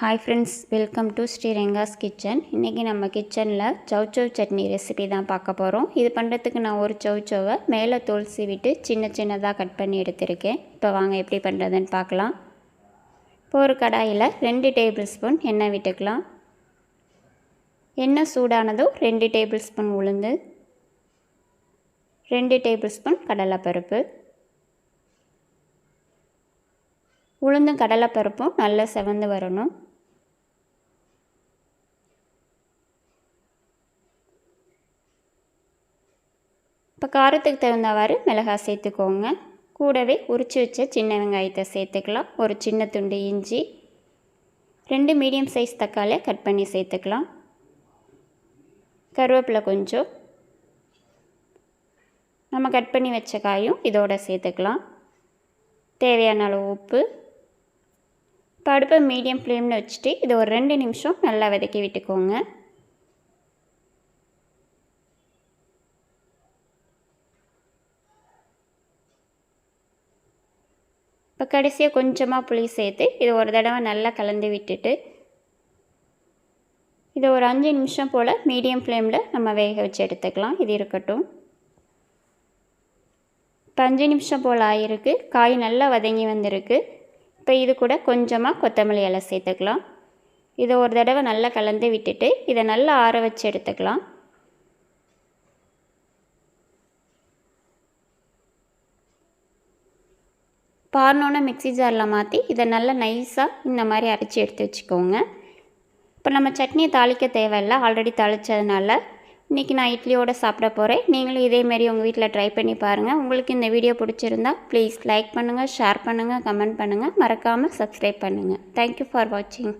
Hi friends welcome to Sriranga's kitchen இன்றைக்கி நம்ம கிச்சனில் சவுச்சவ் சட்னி ரெசிபி தான் பார்க்க போகிறோம் இது பண்ணுறதுக்கு நான் ஒரு சவுச்சவை மேலே தோல் சீவிட்டு சின்ன சின்னதாக கட் பண்ணி எடுத்திருக்கேன். இப்போ வாங்க எப்படி பண்ணுறதுன்னு பார்க்கலாம். இப்போ ஒரு கடாயில் ரெண்டு டேபிள் ஸ்பூன் எண்ணெய் விட்டுக்கலாம். எண்ணெய் சூடானதும் ரெண்டு டேபிள் ஸ்பூன் உளுந்து. ரெண்டு டேபிள் ஸ்பூன் கடலைப்பருப்பு. உளுந்தும் கடலைப்பருப்பும் நல்லா செவந்து வரணும். இப்போ காரத்துக்கு தகுந்தவாறு மிளகாய் சேர்த்துக்கோங்க. கூடவே உரித்து வச்ச சின்ன வெங்காயத்தை சேர்த்துக்கலாம். ஒரு சின்ன துண்டு இஞ்சி ரெண்டு மீடியம் சைஸ் தக்காளியை கட் பண்ணி சேர்த்துக்கலாம். கருவேப்பிலை கொஞ்சம் நம்ம கட் பண்ணி வச்ச காயும் இதோட சேர்த்துக்கலாம். தேவையான அளவு உப்பு. இப்போ அடுப்பை மீடியம் ஃப்ளேமில் வச்சுட்டு இது ஒரு ரெண்டு நிமிஷம் நல்லா வதக்கி விட்டுக்கோங்க. இப்போ கடைசியாக கொஞ்சமாக புளி சேர்த்து இது ஒரு தடவை நல்லா கலந்து விட்டுட்டு இதை ஒரு அஞ்சு நிமிஷம் போல் மீடியம் ஃப்ளேமில் நம்ம வேக வச்சு எடுத்துக்கலாம். இது இருக்கட்டும். இப்போ அஞ்சு நிமிஷம் போல் ஆகிருக்கு காய் நல்லா வதங்கி வந்திருக்கு. இப்போ இது கூட கொஞ்சமாக கொத்தமல்லி இலை சேர்த்துக்கலாம். இதை ஒரு தடவை நல்லா கலந்து விட்டுட்டு இதை நல்லா ஆற வச்சு எடுத்துக்கலாம். பாரினோன்னு மிக்சி ஜாரில் மாற்றி இதை நல்லா நைஸாக இந்த மாதிரி அரைச்சி எடுத்து வச்சுக்கோங்க. இப்போ நம்ம சட்னியை தாளிக்க தேவையில்லை. ஆல்ரெடி தாளித்ததுனால இன்றைக்கி நான் இட்லியோடு சாப்பிட போகிறேன் நீங்களும் இதேமாரி உங்கள் வீட்டில் ட்ரை பண்ணி பாருங்கள் உங்களுக்கு இந்த வீடியோ பிடிச்சிருந்தா ப்ளீஸ் லைக் பண்ணுங்கள் ஷேர் பண்ணுங்கள் கமெண்ட் பண்ணுங்கள் மறக்காமல் சப்ஸ்கிரைப் பண்ணுங்கள் தேங்க்யூ ஃபார் வாட்சிங்